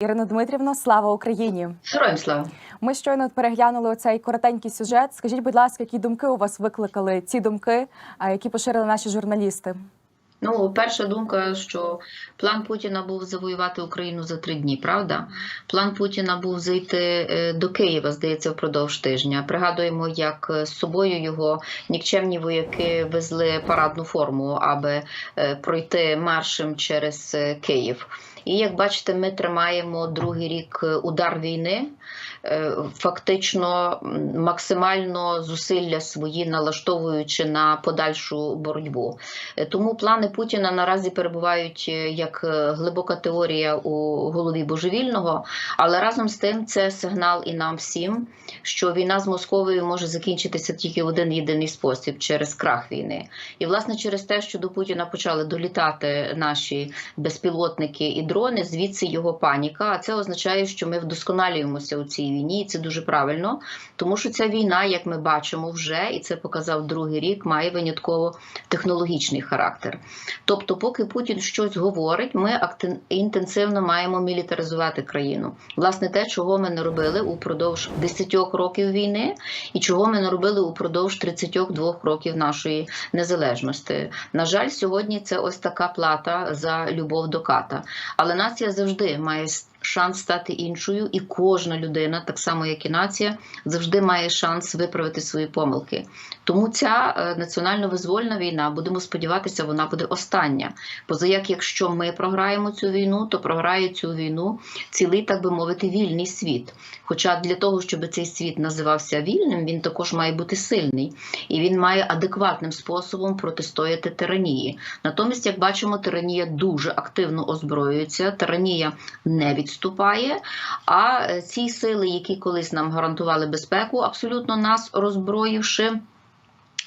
Ірина Дмитрівна, слава Україні! Героям слава. Ми щойно переглянули цей коротенький сюжет. Скажіть, будь ласка, які думки у вас викликали ці думки, які поширили наші журналісти? Ну, перша думка, що план Путіна був завоювати Україну за три дні, правда? План Путіна був зайти е, до Києва, здається, впродовж тижня. Пригадуємо, як з собою його нікчемні вояки везли парадну форму, аби е, пройти маршем через е, Київ. І як бачите, ми тримаємо другий рік е, удар війни, е, фактично максимально зусилля свої налаштовуючи на подальшу боротьбу. Е, Тому плани Путіна наразі перебувають як глибока теорія у голові божевільного, але разом з тим це сигнал і нам всім, що війна з Московією може закінчитися тільки в один єдиний спосіб через крах війни. І власне через те, що до Путіна почали долітати наші безпілотники і дрони, звідси його паніка. А це означає, що ми вдосконалюємося у цій війні, і це дуже правильно, тому що ця війна, як ми бачимо вже, і це показав другий рік, має винятково технологічний характер. Тобто, поки Путін щось говорить, ми інтенсивно маємо мілітаризувати країну. Власне, те, чого ми не робили упродовж 10 років війни, і чого ми не робили упродовж 32 років нашої незалежності. На жаль, сьогодні це ось така плата за любов до ката. Але нація завжди має шанс стати іншою, і кожна людина, так само як і нація, завжди має шанс виправити свої помилки. Тому ця е, національно-визвольна війна, будемо сподіватися, вона буде остання. Поза як, якщо ми програємо цю війну, то програє цю війну цілий, так би мовити, вільний світ. Хоча для того, щоб цей світ називався вільним, він також має бути сильний і він має адекватним способом протистояти тиранії. Натомість, як бачимо, тиранія дуже активно озброюється, тиранія не відступає. А е, ці сили, які колись нам гарантували безпеку, абсолютно нас роззброївши.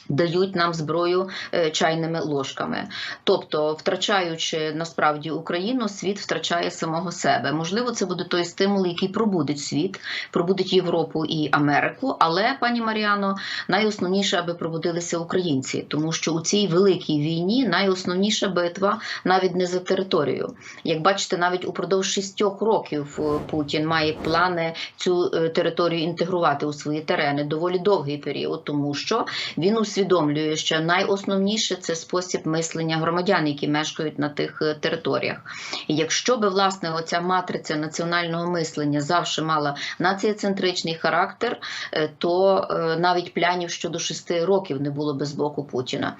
Дають нам зброю е, чайними ложками, тобто, втрачаючи насправді Україну, світ втрачає самого себе. Можливо, це буде той стимул, який пробудить світ, пробудить Європу і Америку. Але, пані Маріано, найосновніше, аби пробудилися українці, тому що у цій великій війні найосновніша битва навіть не за територію. Як бачите, навіть упродовж шістьох років е, Путін має плани цю е, територію інтегрувати у свої терени доволі довгий період, тому що він усвідомлює, що найосновніше це спосіб мислення громадян, які мешкають на тих е, територіях. І якщо би власне оця матриця національного мислення завжди мала націєцентричний характер, е, то е, навіть плянів щодо шести років не було би з боку Путіна.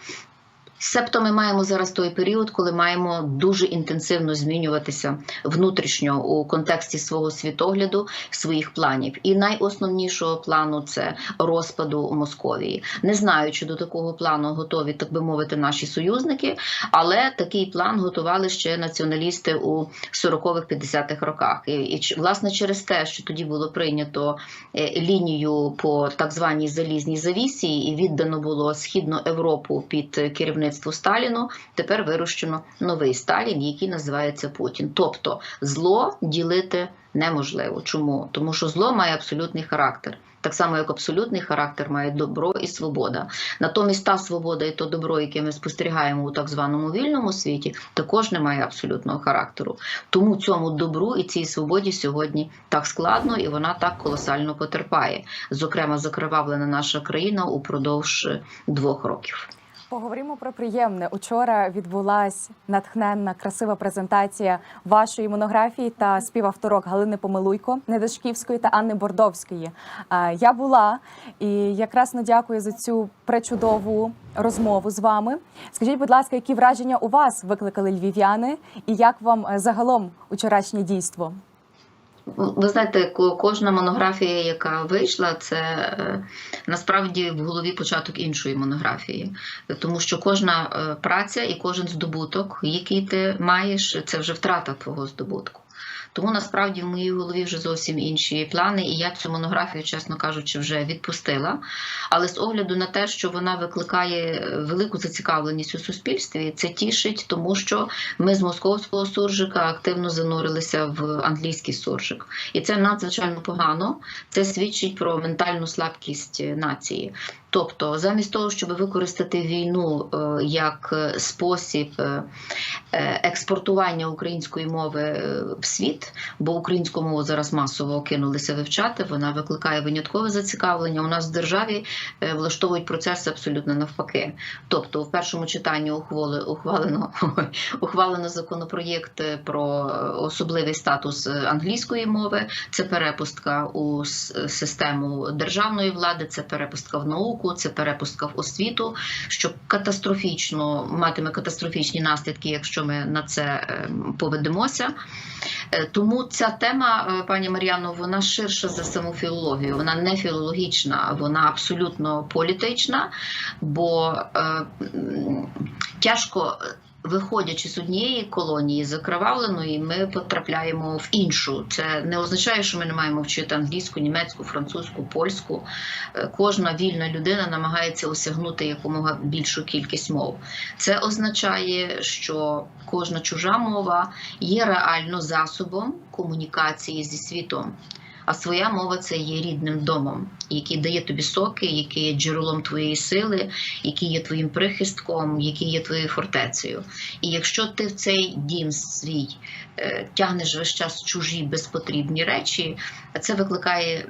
Себто ми маємо зараз той період, коли маємо дуже інтенсивно змінюватися внутрішньо у контексті свого світогляду, своїх планів. І найосновнішого плану це розпаду Московії. Не знаю, чи до такого плану готові, так би мовити, наші союзники, але такий план готували ще націоналісти у 40-х, 50-х роках. І, і власне через те, що тоді було прийнято е, лінію по так званій залізній завісі, і віддано було східну Європу під е, керівництво Сталіну. Тепер вирощено новий Сталін, який називається Путін. Тобто зло ділити неможливо. Чому? Тому що зло має абсолютний характер. Так само, як абсолютний характер має добро і свобода. Натомість та свобода і то добро, яке ми спостерігаємо у так званому вільному світі, також не має абсолютного характеру. Тому цьому добру і цій свободі сьогодні так складно, і вона так колосально потерпає. Зокрема, закривавлена наша країна упродовж двох років. Поговоримо про приємне. Учора відбулась натхненна, красива презентація вашої монографії та співавторок Галини Помилуйко, Недашківської та Анни Бордовської. Я була і якраз не дякую за цю пречудову розмову з вами. Скажіть, будь ласка, які враження у вас викликали львів'яни, і як вам е, загалом учорашнє дійство? Ви знаєте, ко- кожна монографія, яка вийшла, це е, насправді в голові початок іншої монографії, тому що кожна е, праця і кожен здобуток, який ти маєш, це вже втрата твого здобутку. Тому насправді в моїй голові вже зовсім інші плани, і я цю монографію, чесно кажучи, вже відпустила. Але з огляду на те, що вона викликає велику зацікавленість у суспільстві, це тішить, тому що ми з московського суржика активно занурилися в англійський суржик, і це надзвичайно погано. Це свідчить про ментальну слабкість нації. Тобто, замість того, щоб використати війну е, як е, спосіб е, експортування української мови в світ, бо українську мову зараз масово кинулися вивчати, вона викликає виняткове зацікавлення. У нас в державі влаштовують процеси абсолютно навпаки. Тобто, в першому читанні ухвали, ухвалено, ухвалено законопроєкт про особливий статус англійської мови. Це перепустка у систему державної влади, це перепустка в науку, це перепустка в освіту, що катастрофічно матиме катастрофічні наслідки, якщо ми на це е, поведемося. Е, Тому ця тема, е, пані Мар'яно, вона ширша за саму філологію. Вона не філологічна, вона абсолютно політична, бо е, тяжко. Виходячи з однієї колонії закривавленої, ми потрапляємо в іншу. Це не означає, що ми не маємо вчити англійську, німецьку, французьку, польську. Е, Кожна вільна людина намагається осягнути якомога більшу кількість мов. Це означає, що кожна чужа мова є реально засобом комунікації зі світом. А своя мова це є рідним домом, який дає тобі соки, який є джерелом твоєї сили, який є твоїм прихистком, який є твоєю фортецею. І якщо ти в цей дім свій тягнеш весь час чужі безпотрібні речі, це викликає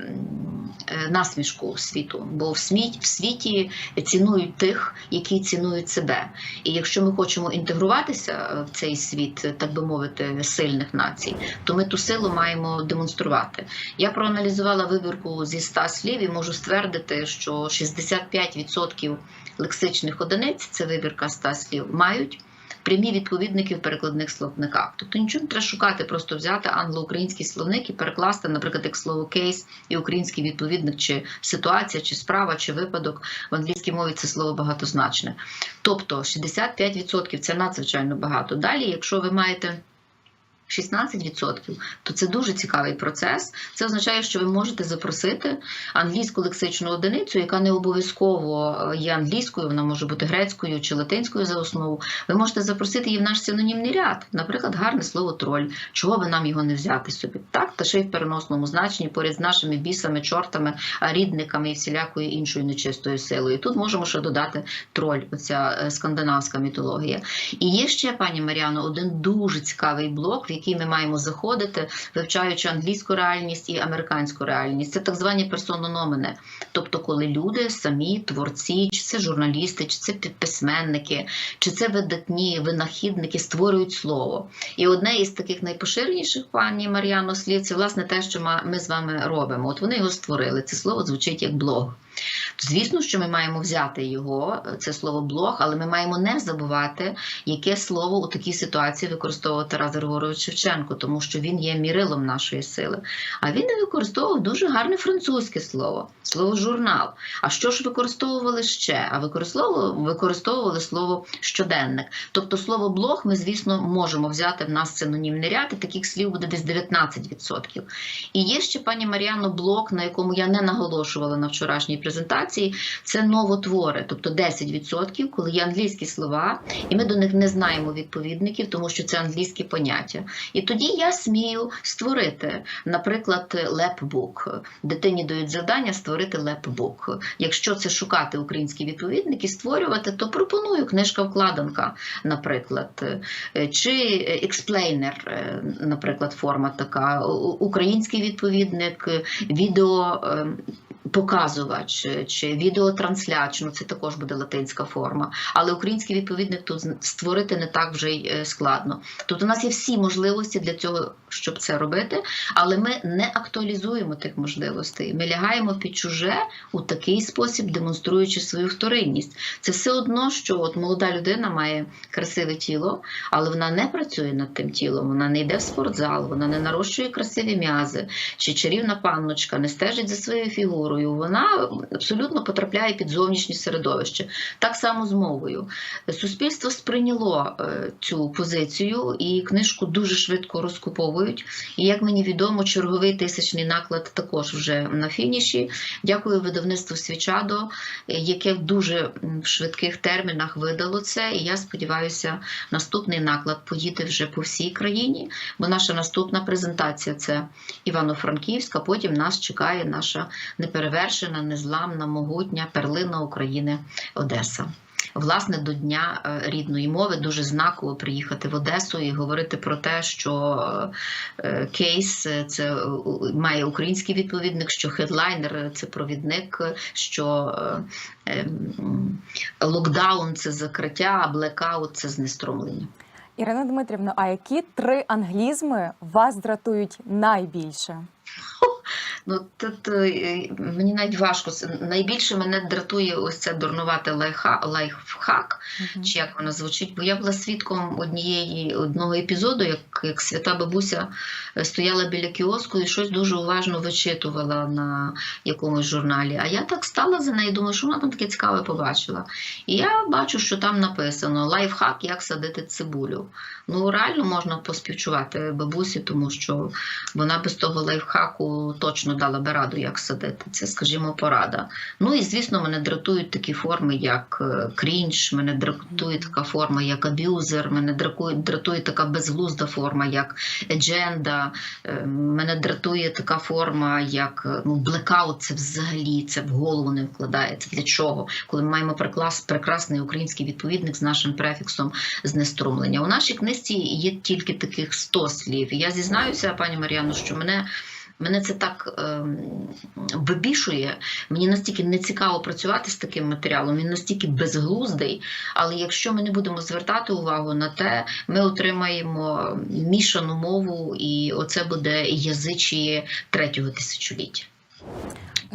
е, насмішку світу. Бо в світі, в світі цінують тих, які цінують себе. І якщо ми хочемо інтегруватися е, в цей світ, е, так би мовити, сильних націй, то ми ту силу маємо демонструвати. Я проаналізувала вибірку зі 100 слів і можу ствердити, що 65% лексичних одиниць це вибірка 100 слів, мають прямі відповідники в перекладних словниках. Тобто нічого не треба шукати, просто взяти англо-український словник і перекласти, наприклад, як слово кейс і український відповідник, чи ситуація, чи справа, чи випадок в англійській мові це слово багатозначне. Тобто 65% це надзвичайно багато. Далі, якщо ви маєте 16%, то це дуже цікавий процес. Це означає, що ви можете запросити англійську лексичну одиницю, яка не обов'язково е, є англійською, вона може бути грецькою чи латинською за основу. Ви можете запросити її в наш синонімний ряд. Наприклад, гарне слово троль. Чого би нам його не взяти собі? Так, та ще й в переносному значенні поряд з нашими бісами, чортами, рідниками і всілякою іншою нечистою силою. Тут можемо ще додати троль, оця е, скандинавська мітологія. І є ще, пані Маріано, один дуже цікавий блок, який ми маємо заходити, вивчаючи англійську реальність і американську реальність. Це так звані персономени. Тобто, коли люди самі творці, чи це журналісти, чи це письменники, чи це видатні винахідники створюють слово. І одне із таких найпоширеніших, пані Мар'яно, слів це власне те, що ми з вами робимо. От вони його створили. Це слово звучить як блог. Звісно, що ми маємо взяти його, це слово блог, але ми маємо не забувати, яке слово у такій ситуації використовував Тарас Григорович Шевченко, тому що він є мірилом нашої сили. А він не використовував дуже гарне французьке слово, слово журнал. А що ж використовували ще? А використовували, використовували слово щоденник. Тобто слово блог ми, звісно, можемо взяти в нас синонімний ряд, і таких слів буде десь 19%. І є ще, пані Мар'яно, блок, на якому я не наголошувала на вчорашній презентації, це новотвори, тобто 10%, коли є англійські слова, і ми до них не знаємо відповідників, тому що це англійські поняття. І тоді я смію створити, наприклад, лепбук. Дитині дають завдання створити лепбук. Якщо це шукати українські відповідники, створювати, то пропоную книжка-вкладанка, наприклад, чи експлейнер, наприклад, форма така, український відповідник, відео. Е, Показувач чи відеотрансляч, ну це також буде латинська форма, але український відповідник тут створити не так вже й е, складно. Тобто у нас є всі можливості для цього, щоб це робити, але ми не актуалізуємо тих можливостей. Ми лягаємо під чуже у такий спосіб, демонструючи свою вторинність. Це все одно, що от молода людина має красиве тіло, але вона не працює над тим тілом, вона не йде в спортзал, вона не нарощує красиві м'язи, чи чарівна панночка не стежить за своєю фігурою. Вона абсолютно потрапляє під зовнішнє середовище. Так само з мовою. Суспільство сприйняло е, цю позицію і книжку дуже швидко розкуповують. І як мені відомо, черговий тисячний наклад також вже на фініші. Дякую видавництву Свічадо, яке в дуже швидких термінах видало це. І я сподіваюся, наступний наклад поїде вже по всій країні, бо наша наступна презентація це Івано-Франківська. Потім нас чекає наша неперевершена неперевершена, незламна, могутня перлина України Одеса. Власне, до Дня е, рідної мови дуже знаково приїхати в Одесу і говорити про те, що е, кейс е, це е, має український відповідник, що хедлайнер це провідник, що е, е, м, локдаун це закриття, а блекаут це знеструмлення. Ірина Дмитрівна, а які три англізми вас дратують найбільше? Ну тут е, мені навіть важко найбільше мене дратує ось це дурнувати лайфха, лайфхак, Мгм. чи як вона звучить, бо я була свідком однієї одного епізоду, як, як свята бабуся е, стояла біля кіоску і щось дуже уважно вичитувала на якомусь журналі. А я так стала за нею, думаю, що вона там таке цікаве побачила. І я бачу, що там написано лайфхак, як садити цибулю. Ну реально можна поспівчувати бабусі, тому що вона без того лайфхаку точно дала би раду, як садити. Це, скажімо, порада. Ну і звісно, мене дратують такі форми, як е, крінж, мене дратує така форма, як аб'юзер, мене дратує, дратує така безглузда форма, як едженда, е, мене дратує така форма, як е, ну, блекаут, це взагалі це в голову не вкладається. Для чого? Коли ми маємо преклас, прекрасний український відповідник з нашим префіксом знеструмлення. У нашій книжці є тільки таких 100 слів. І я зізнаюся, пані Мар'яно, що мене. Мене це так ем, вибішує. Мені настільки не цікаво працювати з таким матеріалом, він настільки безглуздий. Але якщо ми не будемо звертати увагу на те, ми отримаємо мішану мову, і оце буде язичі третього тисячоліття.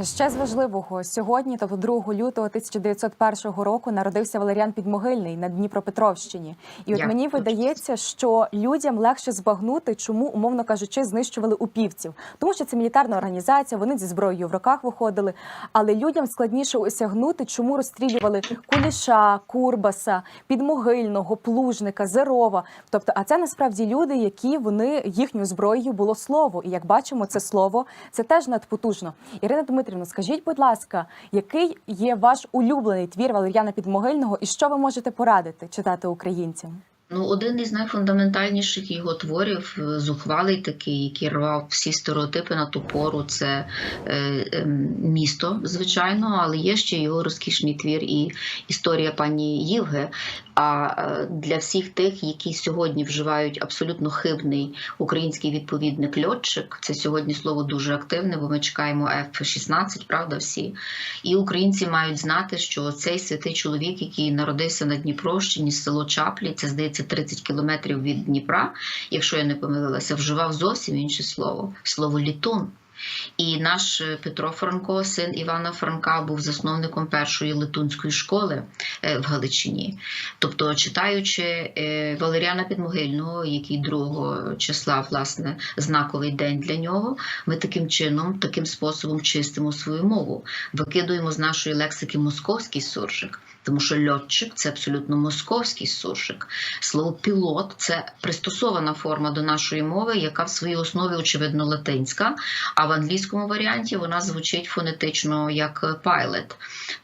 Ще з важливого сьогодні, тобто 2 лютого 1901 року, народився Валеріан Підмогильний на Дніпропетровщині. І от Як мені видається, що людям легше збагнути, чому, умовно кажучи, знищували упівців, тому що це мілітарна організація, вони зі зброєю в руках виходили. Але людям складніше осягнути, чому розстрілювали Куліша, Курбаса, Підмогильного, Плужника, Зерова. Тобто, а це насправді люди, які вони їхньою зброєю було слово. І як бачимо, це слово це теж надпотужно. Ірина Дмитрівна, скажіть, будь ласка, який є ваш улюблений твір Валер'яна Підмогильного, і що ви можете порадити читати українцям? Ну, один із найфундаментальніших його творів, е, зухвалий такий, який рвав всі стереотипи на ту пору, це е, е, місто, звичайно, але є ще його розкішний твір і історія пані Євге. А е, для всіх тих, які сьогодні вживають абсолютно хибний український відповідник льотчик, це сьогодні слово дуже активне, бо ми чекаємо F-16, правда, всі. І українці мають знати, що цей святий чоловік, який народився на Дніпрощині, село Чаплі, це здається 30 кілометрів від Дніпра, якщо я не помилилася, вживав зовсім інше слово слово літун. І наш е, Петро Франко, син Івана Франка, був засновником першої летунської школи е, в Галичині. Тобто, читаючи е, Валеріана Підмогильного, який 2 числа, власне, знаковий день для нього, ми таким чином, таким способом чистимо свою мову, викидуємо з нашої лексики московський суржик. Тому що льотчик це абсолютно московський суржик. Слово пілот це пристосована форма до нашої мови, яка в своїй основі очевидно латинська, а в англійському варіанті вона звучить фонетично як pilot.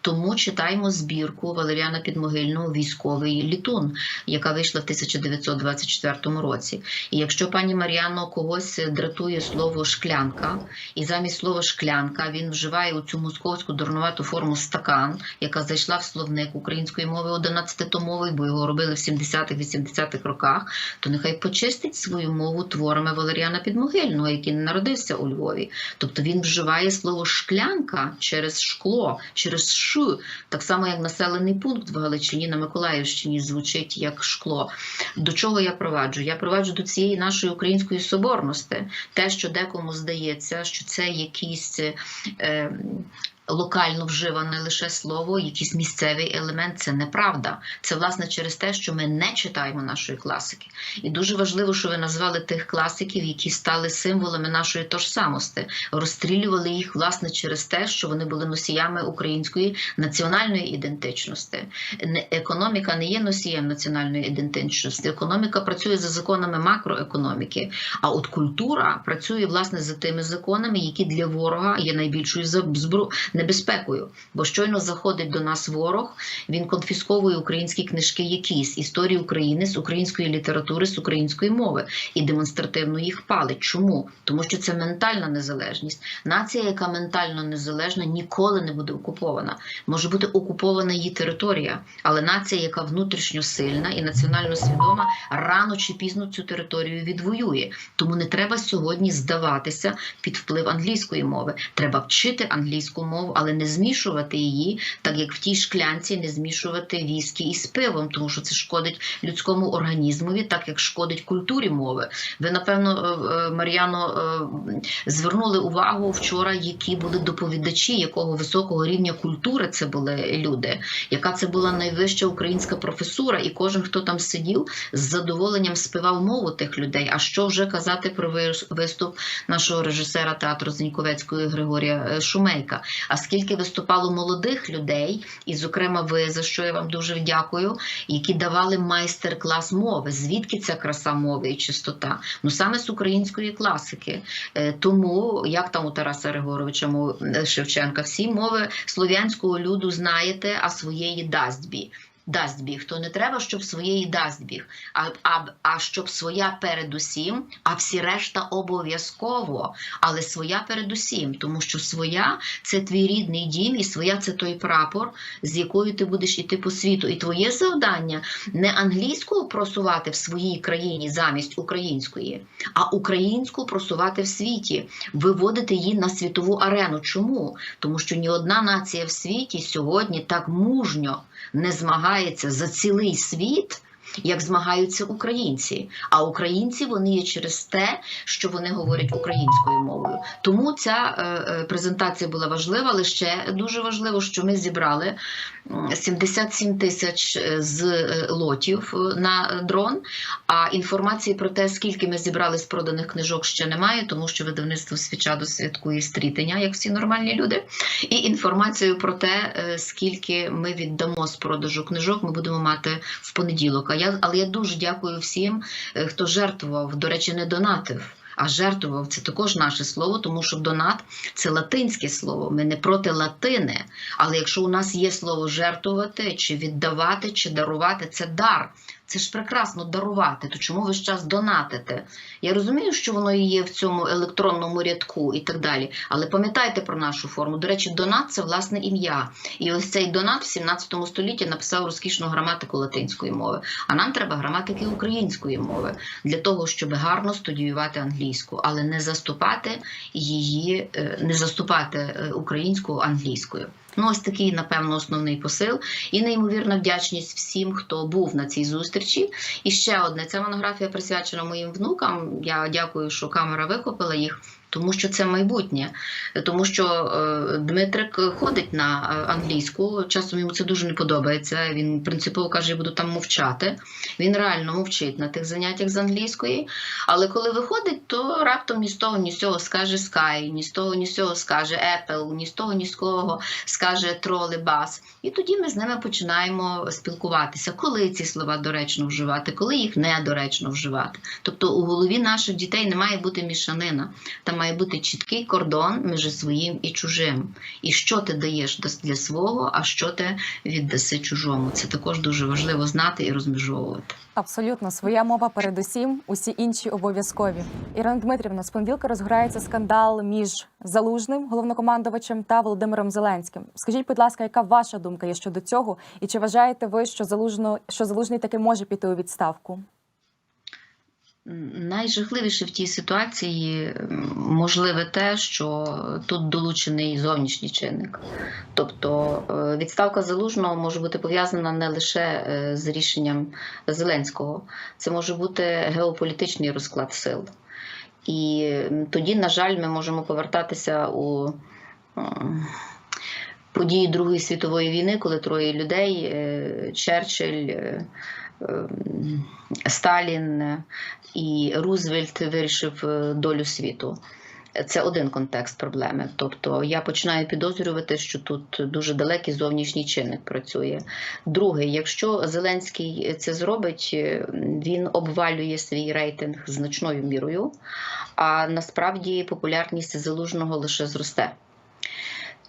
Тому читаємо збірку Валеріана Підмогильного Військовий літун, яка вийшла в 1924 році. І якщо пані Мар'яно когось дратує слово шклянка, і замість слова шклянка він вживає у цю московську дурнувату форму стакан, яка зайшла в словник української мови 11-томовий, бо його робили в 70-х-80-х роках, то нехай почистить свою мову творами Валеріана Підмогильного, який не народився у Львові. Тобто він вживає слово шклянка через шкло, через ш, так само як населений пункт в Галичині на Миколаївщині звучить як шкло. До чого я проваджу? Я проваджу до цієї нашої української соборності. Те, що декому здається, що це якісь. Е, Локально вживане лише слово, якийсь місцевий елемент це неправда. Це власне через те, що ми не читаємо нашої класики. І дуже важливо, що ви назвали тих класиків, які стали символами нашої тожсамості, розстрілювали їх власне через те, що вони були носіями української національної ідентичності. Економіка не є носієм національної ідентичності. Економіка працює за законами макроекономіки. А от культура працює власне за тими законами, які для ворога є найбільшою заб- збро... небезпекою. Бо щойно заходить до нас ворог, він конфісковує українські книжки, якісь історії України з української літератури, з української мови і демонстративно їх палить. Чому? Тому що це ментальна незалежність. Нація, яка ментально незалежна, ніколи не буде окупована. Може бути окупована її територія, але нація, яка внутрішньо сильна і національно свідома, рано чи пізно цю територію відвоює. Тому не треба сьогодні здаватися під вплив англійської мови. Треба вчити англійську мову, але не змішувати її, так як в тій шклянці не змішувати віскі із пивом, тому що це шкодить людському організмові, так як шкодить культурі мови. Ви напевно, е, е, Мар'яно, е, звернули увагу вчора, які були доповідачі, якого високого рівня культури це були люди, яка це була найвища українська професура, і кожен, хто там сидів, з задоволенням співав мову тих людей. А що вже казати про вис- виступ нашого режисера театру Зеньковецької Григорія Шумейка? А скільки виступало молодих людей, і, зокрема, ви за що я вам дуже дякую, які давали майстер-клас мови. Звідки ця краса мови і чистота? Ну саме з української класики. Е, Тому, як там у Тараса Григоровича е, Шевченка, всі мови слов'янського люду знаєте, а своєї дасть бі. Дасть біг, то не треба, щоб своєї дасть біг, а, а, а щоб своя передусім, а всі решта обов'язково, але своя передусім, тому що своя це твій рідний дім, і своя це той прапор, з якою ти будеш іти по світу. І твоє завдання не англійську просувати в своїй країні замість української, а українську просувати в світі, виводити її на світову арену. Чому? Тому що ні одна нація в світі сьогодні так мужньо не змагається за цілий світ. Як змагаються українці, а українці вони є через те, що вони говорять українською мовою. Тому ця е, е, презентація була важлива, але ще дуже важливо, що ми зібрали м, 77 тисяч е, з лотів на дрон. А інформації про те, скільки ми зібрали з проданих книжок, ще немає, тому що видавництво Свічадо святкує стрітення, як всі нормальні люди. І інформацію про те, скільки ми віддамо з продажу книжок, ми будемо мати в понеділок. Я, але я дуже дякую всім, е, хто жертвував, до речі, не донатив. А жертвував це також наше слово, тому що донат це латинське слово. Ми не проти латини. Але якщо у нас є слово жертвувати, чи віддавати, чи дарувати, це дар. Це ж прекрасно дарувати. То чому ви час донатите? Я розумію, що воно є в цьому електронному рядку і так далі. Але пам'ятайте про нашу форму. До речі, донат це власне ім'я. І ось цей донат в 17 столітті написав розкішну граматику латинської мови. А нам треба граматики української мови для того, щоб гарно студіювати англійську, але не заступати її, е, не заступати е, українську англійською. Ну, ось такий, напевно, основний посил. І неймовірна вдячність всім, хто був на цій зустрічі. І ще одне: ця монографія присвячена моїм внукам. Я дякую, що камера вихопила їх. Тому що це майбутнє, тому що е, Дмитрик ходить на е, англійську. Часом йому це дуже не подобається. Він принципово каже, я буду там мовчати. Він реально мовчить на тих заняттях з англійської. Але коли виходить, то раптом ні з того, ні з цього скаже Sky, ні з того, ні з цього скаже Apple, ні з того, ні з кого скаже тролейбас. І тоді ми з ними починаємо спілкуватися, коли ці слова доречно вживати, коли їх недоречно вживати. Тобто у голові наших дітей не має бути мішанина. Там має бути чіткий кордон між своїм і чужим. І що ти даєш для свого, а що ти віддаси чужому. Це також дуже важливо знати і розмежовувати. Абсолютно своя мова передусім, усі інші обов'язкові. Ірина Дмитрівна, з понеділка розгорається скандал між залужним головнокомандувачем та Володимиром Зеленським. Скажіть, будь ласка, яка ваша думка є щодо цього? І чи вважаєте ви, що залужно що залужний таки може піти у відставку? Найжахливіше в тій ситуації можливе те, що тут долучений зовнішній чинник. Тобто е, відставка залужного може бути пов'язана не лише е, з рішенням Зеленського, це може бути геополітичний розклад сил. І тоді, на жаль, ми можемо повертатися у події Другої світової війни, коли троє людей е, Черчилль. Сталін і Рузвельт вирішив е, долю світу. Це один контекст проблеми. Тобто я починаю підозрювати, що тут дуже далекий зовнішній чинник працює. Друге, якщо Зеленський це зробить, е, він обвалює свій рейтинг значною мірою, а насправді популярність залужного лише зросте.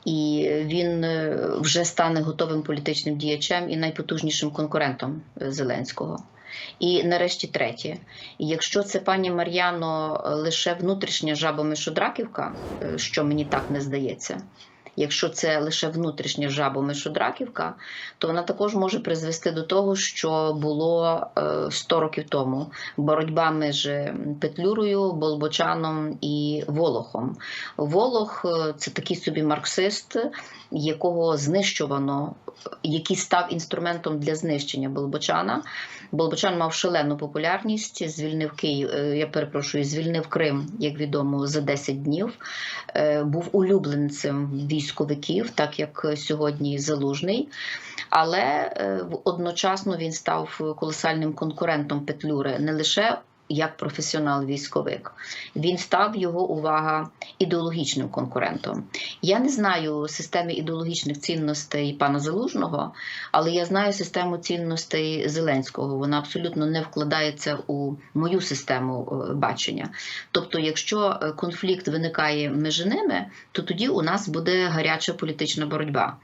І він е, вже стане готовим політичним діячем і найпотужнішим конкурентом Зеленського. І нарешті третє. Якщо це пані Мар'яно лише внутрішня жаба Мишодраківка, е, що мені так не здається. Якщо це лише внутрішня жаба Мишодраківка, то вона також може призвести до того, що було е, 100 років тому боротьба між Петлюрою, Болбочаном і Волохом. Волох е, це такий собі марксист, якого знищувано, який став інструментом для знищення Болбочана. Болбочан мав шалену популярність, звільнив Київ, е, я перепрошую, звільнив Крим, як відомо, за 10 днів. Е, Був улюбленцем військовиків, так як сьогодні Залужний. Але е, одночасно він став колосальним конкурентом Петлюри не лише як професіонал-військовик, він став його увага ідеологічним конкурентом. Я не знаю системи ідеологічних цінностей пана Залужного, але я знаю систему цінностей Зеленського. Вона абсолютно не вкладається у мою систему е, бачення. Тобто, якщо е, конфлікт виникає між ними, то тоді у нас буде гаряча політична боротьба.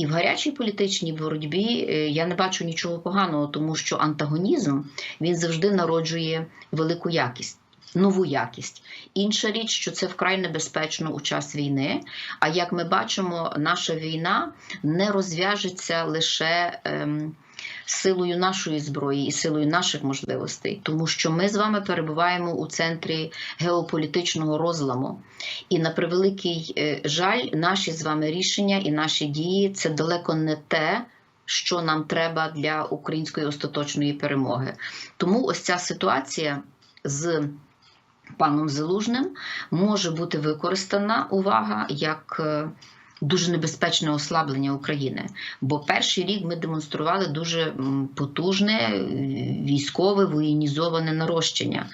І в гарячій політичній боротьбі е, я не бачу нічого поганого, тому що антагонізм він завжди народжує велику якість. Нову якість. Інша річ, що це вкрай небезпечно у час війни. А як ми бачимо, наша війна не розв'яжеться лише ем, силою нашої зброї і силою наших можливостей, тому що ми з вами перебуваємо у центрі геополітичного розламу. І на превеликий е, жаль, наші з вами рішення і наші дії це далеко не те. Що нам треба для української остаточної перемоги. Тому ось ця ситуація з паном Залужним може бути використана увага як е, дуже небезпечне ослаблення України. Бо перший рік ми демонстрували дуже потужне е, військове воєнізоване нарощення.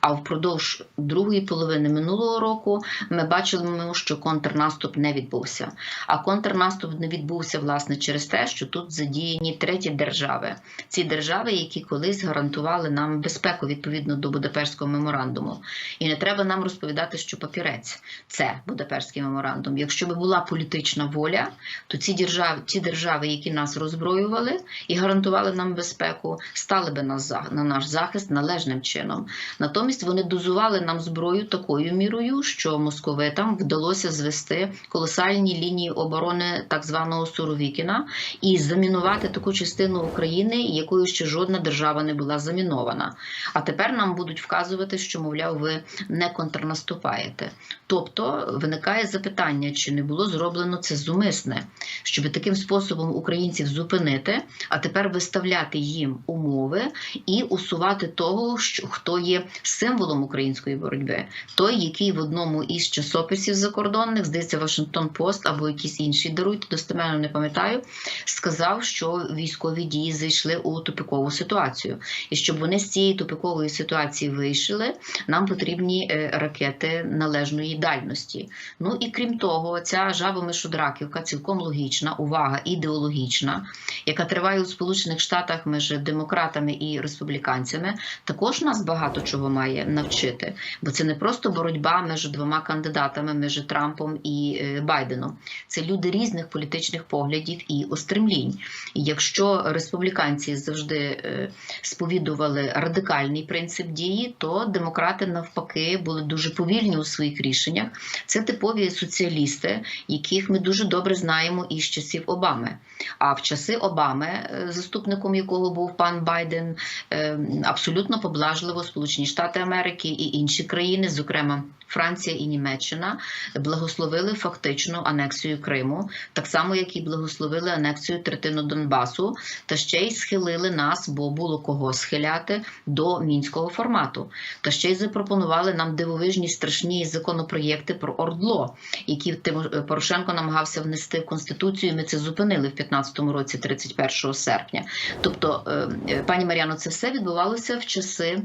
А впродовж другої половини минулого року ми бачили, що контрнаступ не відбувся. А контрнаступ не відбувся власне через те, що тут задіяні треті держави. Ці держави, які колись гарантували нам безпеку відповідно до Будапештського меморандуму. І не треба нам розповідати, що папірець це Будапештський меморандум. Якщо би була політична воля, то ці держави, ті держави, які нас роззброювали і гарантували нам безпеку, стали би нас на наш захист належним чином. Натомість вони дозували нам зброю такою мірою, що московитам вдалося звести колосальні лінії оборони так званого Суровікіна і замінувати таку частину України, якою ще жодна держава не була замінована. А тепер нам будуть вказувати, що, мовляв, ви не контрнаступаєте. Тобто виникає запитання, чи не було зроблено це зумисне, щоб таким способом українців зупинити, а тепер виставляти їм умови і усувати того, що хто є символом української боротьби, той, який в одному із часописів закордонних, здається, Вашингтон Пост або якісь інші даруйте, достеменно не пам'ятаю, сказав, що військові дії зайшли у тупикову ситуацію, і щоб вони з цієї тупикової ситуації вийшли, нам потрібні е, ракети належної дальності. Ну і крім того, ця жаба Мишодраківка цілком логічна, увага ідеологічна, яка триває у Сполучених Штатах між демократами і республіканцями, також нас багато чого має навчити, бо це не просто боротьба між двома кандидатами, між Трампом і е, Байденом. Це люди різних політичних поглядів і устремлінь. І якщо республіканці завжди е, сповідували радикальний принцип дії, то демократи навпаки були дуже повільні у своїх рішеннях. Це типові соціалісти, яких ми дуже добре знаємо із часів Обами. А в часи Обами, е, заступником якого був пан Байден, е, абсолютно поблажливо Сполучені Штати Америки і інші країни, зокрема Франція і Німеччина, благословили фактично анексію Криму, так само як і благословили анексію третину Донбасу, та ще й схилили нас, бо було кого схиляти до мінського формату. Та ще й запропонували нам дивовижні страшні законопроєкти про ордло, які Тимо- Порошенко намагався внести в конституцію. Ми це зупинили в 15-му році, 31 серпня. Тобто, е, е, пані Мар'яно, це все відбувалося в часи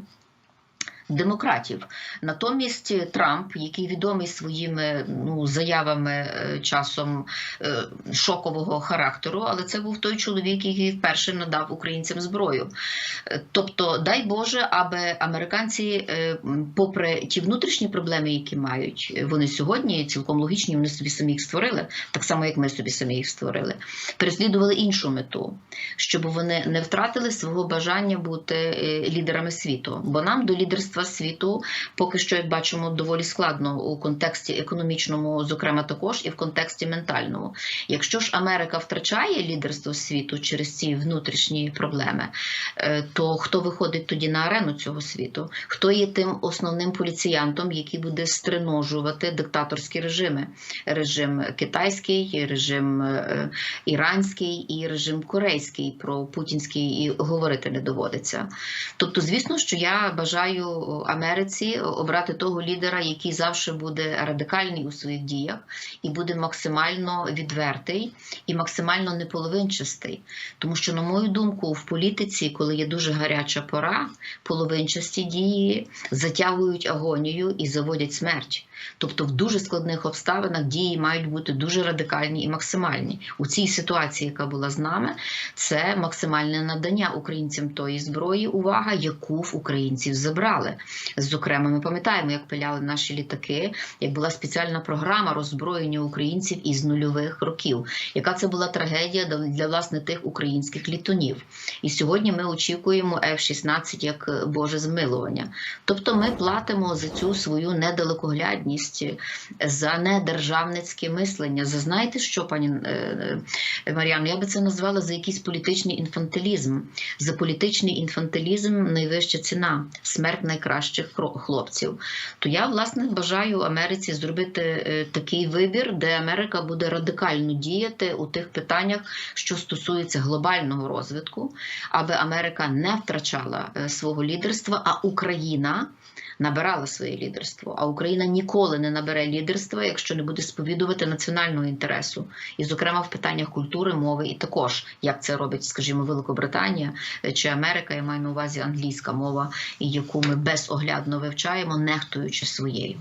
демократів. Натомість Трамп, який відомий своїми ну, заявами е, часом е, шокового характеру, але це був той чоловік, який вперше надав українцям зброю. Е, Тобто, дай Боже, аби американці, попри ті внутрішні проблеми, які мають, вони сьогодні цілком логічні, вони собі самі їх створили, так само як ми собі самі їх створили, переслідували іншу мету, щоб вони не втратили свого бажання бути лідерами світу. Бо нам до лідерства світу поки що, як бачимо, доволі складно у контексті економічному, зокрема також і в контексті ментальному. Якщо ж Америка втрачає лідерство світу через ці внутрішні проблеми, е, то хто виходить тоді на арену цього світу? Хто є тим основним поліціянтом, який буде стриножувати диктаторські режими? Режим китайський, режим е, іранський і режим корейський. Про путінський і говорити не доводиться. Тобто, звісно, що я бажаю Америці обрати того лідера, який завжди буде радикальний у своїх діях і буде максимально відвертий і максимально неполовинчастий. Тому що, на мою думку, в політиці, коли є дуже гаряча пора, половинчасті дії затягують агонію і заводять смерть. Тобто, в дуже складних обставинах дії мають бути дуже радикальні і максимальні. У цій ситуації, яка була з нами, це максимальне надання українцям тої зброї, увага, яку в українців забрали. Зокрема, ми пам'ятаємо, як пиляли наші літаки, як була спеціальна програма роззброєння українців із нульових років. Яка це була трагедія для, власне тих українських літунів? І сьогодні ми очікуємо F-16 як е, Боже змилування. Тобто, ми платимо за цю свою недалекоглядність, за недержавницьке мислення. За знаєте що, пані е, е, Мар'яно, я би це назвала за якийсь політичний інфантилізм. За політичний інфантилізм найвища ціна смерть найкращих хлопців. То я власне бажаю Америці зробити е, такий вибір, де Америка буде радикально діяти у тих питаннях, що стосуються глобального розвитку, аби Америка не втрачала е, свого лідерства, а Україна. Набирала своє лідерство, а Україна ніколи не набере лідерства, якщо не буде сповідувати національного інтересу, і, зокрема, в питаннях культури, мови, і також як це робить, скажімо, Великобританія е, чи Америка, я маю на увазі англійська мова, яку ми безоглядно вивчаємо, нехтуючи своєю.